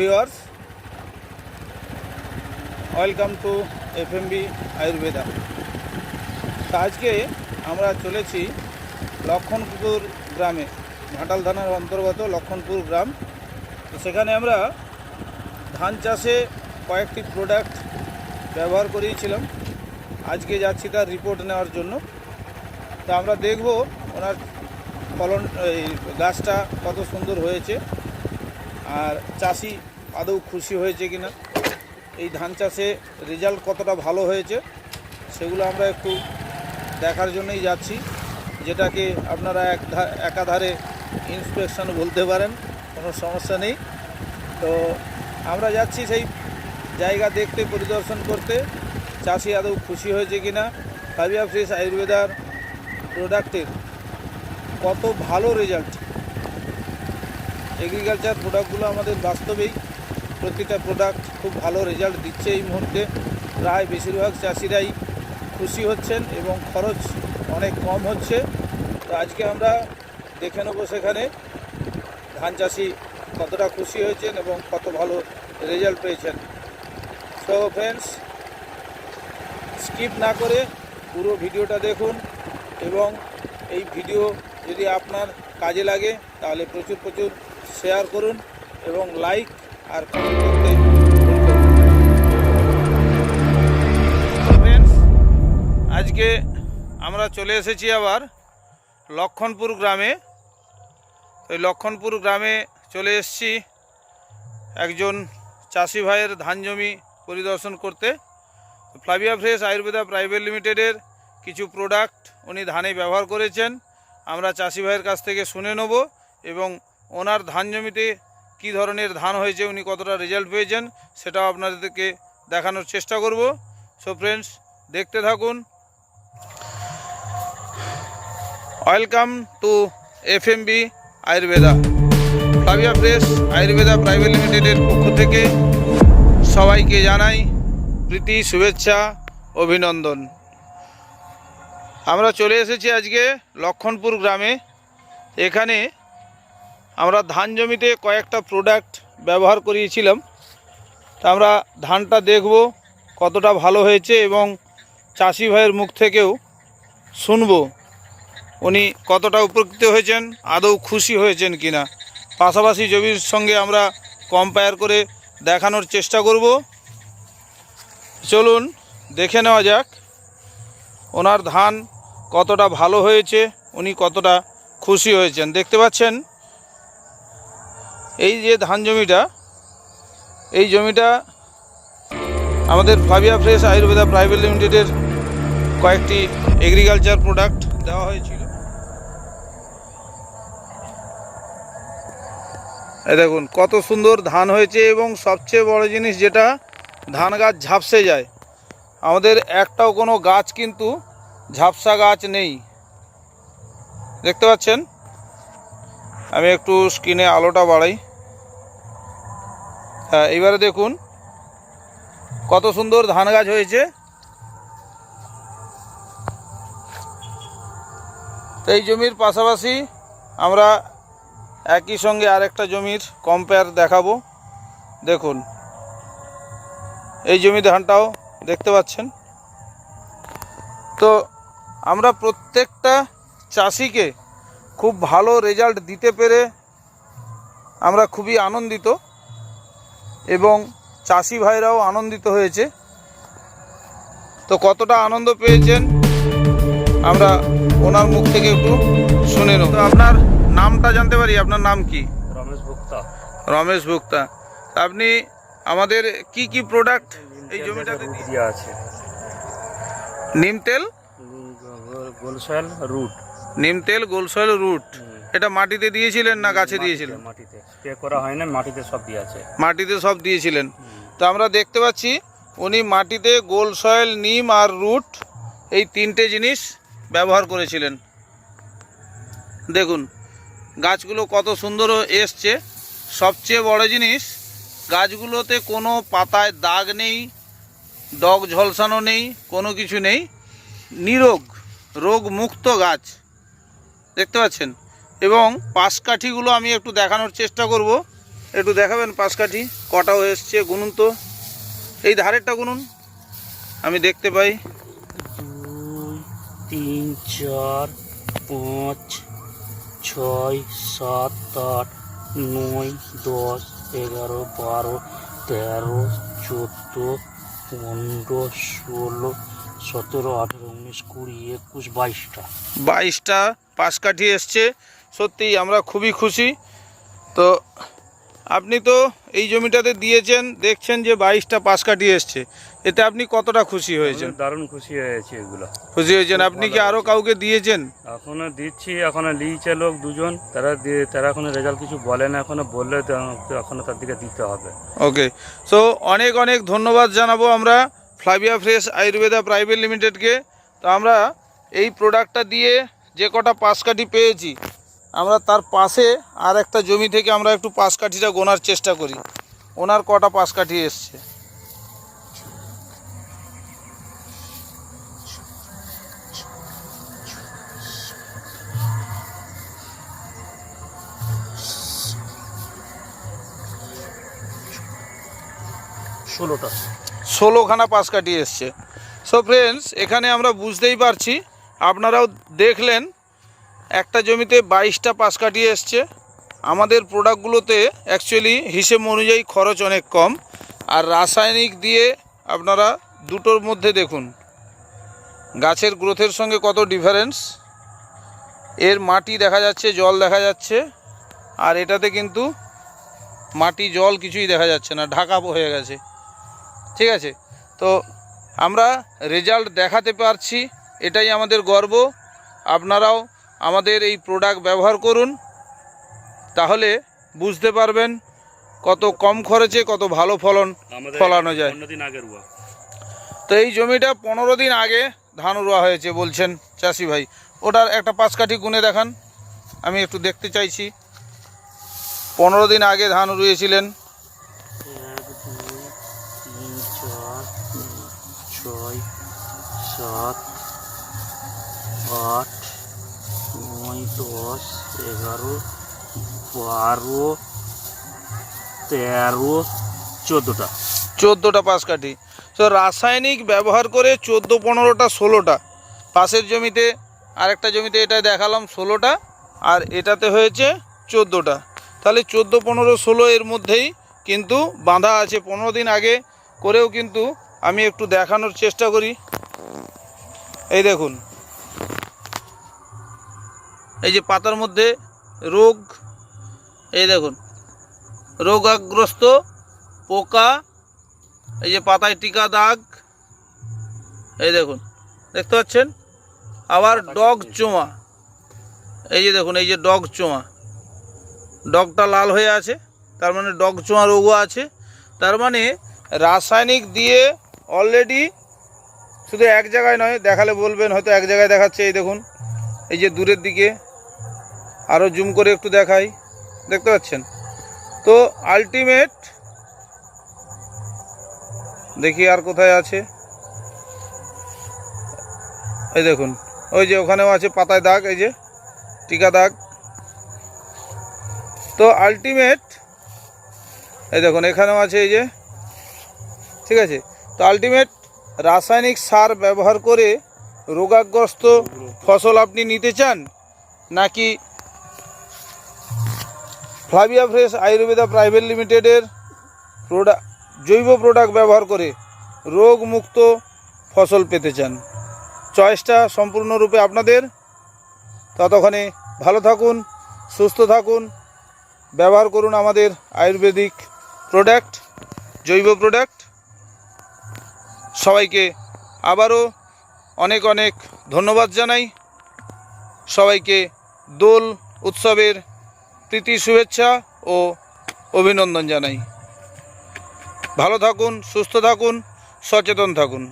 Viewers welcome to FMB Ayurveda তা আজকে আমরা চলেছি লক্ষণপুর গ্রামে, ঘাটাল থানার অন্তর্গত লক্ষণপুর গ্রাম। তো সেখানে আমরা ধান চাষে কয়েকটি প্রোডাক্ট ব্যবহার করিয়েছিলাম। আজকে যাচ্ছি তার রিপোর্ট নেওয়ার জন্য। তা আমরা দেখব ওনার ফলন, এই গাছটা কত সুন্দর হয়েছে। আর চাষি আদৌ খুশি হয়েছে কিনা? এই ধান চাষে রেজাল্ট কতটা ভালো হয়েছে? সেগুলো আমরা একটু দেখার জন্যই যাচ্ছি। যেটাকে আপনারা এক একাধারে ইন্সপেকশন বলতে পারেন, কোনো সমস্যা নেই। তো আমরা যাচ্ছি সেই জায়গা দেখতে, পরিদর্শন করতে। চাষি আদৌ খুশি হয়েছে কি কিনা? ফাইভিয়া ফ্রেশ আয়ুর্বেদার প্রোডাক্টের কত ভালো রেজাল্ট। এগ্রিকালচার প্রোডাক্টগুলো আমাদের বাস্তবেই প্রতিটা প্রোডাক্ট খুব ভালো রেজাল্ট দিচ্ছে এই মুহূর্তে। প্রায় বেশিরভাগ চাষিরাই খুশি হচ্ছেন এবং খরচ অনেক কম হচ্ছে। তো আজকে আমরা দেখে নেব সেখানে ধান চাষি কতটা খুশি হয়েছেন এবং কত ভালো রেজাল্ট পেয়েছেন। সো ফ্রেন্ডস স্কিপ না করে পুরো ভিডিওটা দেখুন এবং এই ভিডিও যদি আপনার কাজে লাগে, তাহলে প্রচুর প্রচুর শেয়ার করুন এবং লাইক আর আজকে আমরা চলে এসেছি আবার লক্ষণপুর গ্রামে। ওই লক্ষণপুর গ্রামে চলে এসেছি একজন চাষি ভাইয়ের ধান জমি পরিদর্শন করতে। ফ্লাভিয়া ফ্রেশ আয়ুর্বেদা প্রাইভেট লিমিটেডের কিছু প্রোডাক্ট উনি ধানে ব্যবহার করেছেন। আমরা চাষি ভাইয়ের কাছ থেকে শুনে নেব এবং ওনার ধান জমিতে কী ধরনের ধান হয়েছে, উনি কতটা রেজাল্ট পেয়েছেন, সেটাও আপনাদেরকে দেখানোর চেষ্টা করব। সো ফ্রেন্ডস দেখতে থাকুন। Welcome to F M B Ayurveda Flavia fresh Ayurveda private লিমিটেডের পক্ষ থেকে সবাইকে জানাই প্রীতি, শুভেচ্ছা, অভিনন্দন। আমরা চলে এসেছি আজকে লক্ষণপুর গ্রামে। এখানে আমরা ধান জমিতে কয়েকটা প্রোডাক্ট ব্যবহার করিয়েছিলাম। তা আমরা ধানটা দেখব কতটা ভালো হয়েছে এবং চাষি ভাইয়ের মুখ থেকেও শুনব উনি কতটা উপকৃত হয়েছেন, আদৌ খুশি হয়েছেন কিনা। পাশাপাশি জমির সঙ্গে আমরা কম্পেয়ার করে দেখানোর চেষ্টা করব। চলুন দেখে নেওয়া যাক ওনার ধান কতটা ভালো হয়েছে, উনি কতটা খুশি হয়েছেন। দেখতে পাচ্ছেন এই যে ধান জমিটা, এই জমিটা আমাদের ফ্লাভিয়া ফ্রেশ আয়ুর্বেদা প্রাইভেট লিমিটেডের কয়েকটি এগ্রিকালচার প্রোডাক্ট দেওয়া হয়েছিল। দেখুন, কত সুন্দর ধান হয়েছে এবং সবচেয়ে বড় জিনিস যেটা, ধান গাছ ঝাপসে যায়। আমাদের একটাও কোনো গাছ কিন্তু ঝাপসা গাছ নেই। দেখতে পাচ্ছেন? আমি একটু স্ক্রিনে আলোটা বাড়াই। হ্যাঁ এইবারে দেখুন কত সুন্দর ধান গাছ হয়েছে। তো এই জমির পাশাপাশি আমরা একই সঙ্গে আরেকটা জমির কম্পেয়ার দেখাবো। দেখুন, এই জমি ধানটাও দেখতে পাচ্ছেন। তো আমরা প্রত্যেকটা চাষিকে খুব ভালো রেজাল্ট দিতে পেরে আমরা খুবই আনন্দিত। এবং চাষি ভাইরাও আনন্দিত হয়েছে। তো কতটা আনন্দ পেয়েছেন আমরা ওনার মুখ থেকে একটু শুনে নেব। তো আপনার নামটা জানতে পারি আপনার নাম কি? রমেশ ভুক্তা। রমেশ ভুক্তা। আপনি আমাদের কি কি প্রোডাক্ট এই জমিটাতে দিয়ে- দেওয়া আছে। নিম তেল? গোলসয়েল রুট। নিম তেল গোলসয়েল রুট। এটা মাটিতে দিয়েছিলেন না গাছে দিয়েছিলেন? মাটিতে। স্প্রে করা হয় না মাটিতে সব দিয়ে আছে মাটিতে সব দিয়েছিলেন। তো আমরা দেখতে পাচ্ছি উনি মাটিতে গোল সয়েল নিম আর রুট এই তিনটে জিনিস ব্যবহার করেছিলেন। দেখুন গাছগুলো কত সুন্দর এসছে। সবচেয়ে বড় জিনিস গাছগুলোতে কোনো পাতায় দাগ নেই ডগ ঝলসানো নেই কোনো কিছু নেই। নিরোগ রোগ মুক্ত গাছ। দেখতে পাচ্ছেন? এবং পাশকাঠিগুলো আমি একটু দেখানোর চেষ্টা করব। একটু দেখাবেন পাশকাঠি কাঠি কটা এসছে গুনুন তো। এই ধারেরটা গুনুন। আমি দেখতে পাই। দুই তিন চার পাঁচ ছয় সাত আট নয় দশ এগারো বারো তেরো চোদ্দ পনেরো ষোলো সতেরো আঠেরো উনিশ কুড়ি একুশ বাইশটা। বাইশটা পাঁচ কাঠি এসছে। সত্যি আমরা খুবই খুশি। তো আপনি তো এই জমিটাতে দিয়েছেন দেখছেন যে বাইশটা পাঁচ কাঠি এসছে। এতে আপনি কতটা খুশি হয়েছেন? দারুণ খুশি হয়েছে এগুলো। খুশি হয়েছেন? আপনি কি আরও কাউকে দিয়েছেন? এখনও দিচ্ছি এখনও লিয়েছে লোক দুজন। তারা দিয়ে তারা এখনও রেজাল্ট কিছু বলে না এখনও বললে তো এখনও তার দিকে দিতে হবে। ওকে। সো অনেক অনেক ধন্যবাদ জানাব আমরা ফ্লাভিয়া ফ্রেশ আয়ুর্বেদা প্রাইভেট লিমিটেডকে। তো আমরা এই প্রোডাক্টটা দিয়ে যে কটা পাশ কাঠি পেয়েছি আমরা তার পাশে আর একটা জমি থেকে আমরা একটু পাশ কাঠিটা গোনার চেষ্টা করি। ওনার কটা পাশ কাঠি এসছে। ষোলোটা। ষোলোখানা পাশ কাটিয়ে এসছে। সো ফ্রেন্ডস এখানে আমরা বুঝতেই পারছি আপনারাও দেখলেন একটা জমিতে বাইশটা পাশ কাটিয়ে এসছে। আমাদের প্রোডাক্টগুলোতে অ্যাকচুয়ালি হিসেব অনুযায়ী খরচ অনেক কম। আর রাসায়নিক দিয়ে আপনারা দুটোর মধ্যে দেখুন, গাছের গ্রোথের সঙ্গে কত ডিফারেন্স এর মাটি দেখা যাচ্ছে, জল দেখা যাচ্ছে, আর এটাতে কিন্তু মাটি, জল কিছুই দেখা যাচ্ছে না, ঢাকা হয়ে গেছে। ঠিক আছে? তো আমরা রেজাল্ট দেখাতে পারছি, এটাই আমাদের গর্ব। আপনারাও আমাদের এই প্রোডাক্ট ব্যবহার করুন তাহলে বুঝতে পারবেন কত কম খরচে কত ভালো ফলন ফলানো যায়। তো এই জমিটা পনেরো দিন আগে ধান রোয়া হয়েছে বলছেন চাষি ভাই। ওটার একটা পাঁচ কাঠি গুনে দেখান আমি একটু দেখতে চাইছি। পনেরো দিন আগে ধান রুয়েছিলেন। ছয় সাত আট দশ, এগারো, বারো, তেরো, চোদ্দোটা। চোদ্দোটা পাশ কাঠি। তো রাসায়নিক ব্যবহার করে চোদ্দ, পনেরোটা, ষোলোটা। পাশের জমিতে আরেকটা জমিতে এটা দেখালাম ষোলোটা, আর এটাতে হয়েছে চোদ্দোটা। তাহলে চোদ্দ, পনেরো, ষোলো এর মধ্যেই কিন্তু বাঁধা আছে। পনেরো দিন আগে করেও কিন্তু আমি একটু দেখানোর চেষ্টা করি। এই দেখুন। এই যে পাতার মধ্যে রোগ এই দেখুন রোগাগ্রস্ত পোকা এই যে পাতায় টিকা দাগ এই দেখুন দেখতে পাচ্ছেন? আবার ডগ চোঁয়া এই যে দেখুন এই যে ডগ চোঁয়া ডগটা লাল হয়ে আছে তার মানে ডগ চোঁয়া রোগও আছে তার মানে রাসায়নিক দিয়ে অলরেডি শুধু এক জায়গায় নয় দেখালে বলবেন হয়তো এক জায়গায় দেখাচ্ছে এই দেখুন এই যে দূরের দিকে আরও জুম করে একটু দেখাই। দেখতে পাচ্ছেন? তো আলটিমেট দেখি আর কোথায় আছে। এই দেখুন, ওই যে ওখানেও আছে পাতায় দাগ, এই যে টিকা দাগ। তো আলটিমেট এই দেখুন, এখানেও আছে, এই যে, ঠিক আছে? তো আলটিমেট রাসায়নিক সার ব্যবহার করে রোগাগ্রস্ত ফসল আপনি নিতে চান? নাকি ফ্লাভিয়া ফ্রেশ আয়ুর্বেদা প্রাইভেট লিমিটেডের প্রোডাক্ট জৈব প্রোডাক্ট ব্যবহার করে রোগমুক্ত ফসল পেতে চান। চয়েসটা সম্পূর্ণরূপে আপনাদের। ততক্ষণে ভালো থাকুন, সুস্থ থাকুন, ব্যবহার করুন আমাদের আয়ুর্বেদিক প্রোডাক্ট, জৈব প্রোডাক্ট। সবাইকে আবারও অনেক অনেক ধন্যবাদ জানাই। সবাইকে দোল উৎসবের প্রীতি শুভেচ্ছা ও অভিনন্দন জানাই। ভালো থাকুন সুস্থ থাকুন সচেতন থাকুন।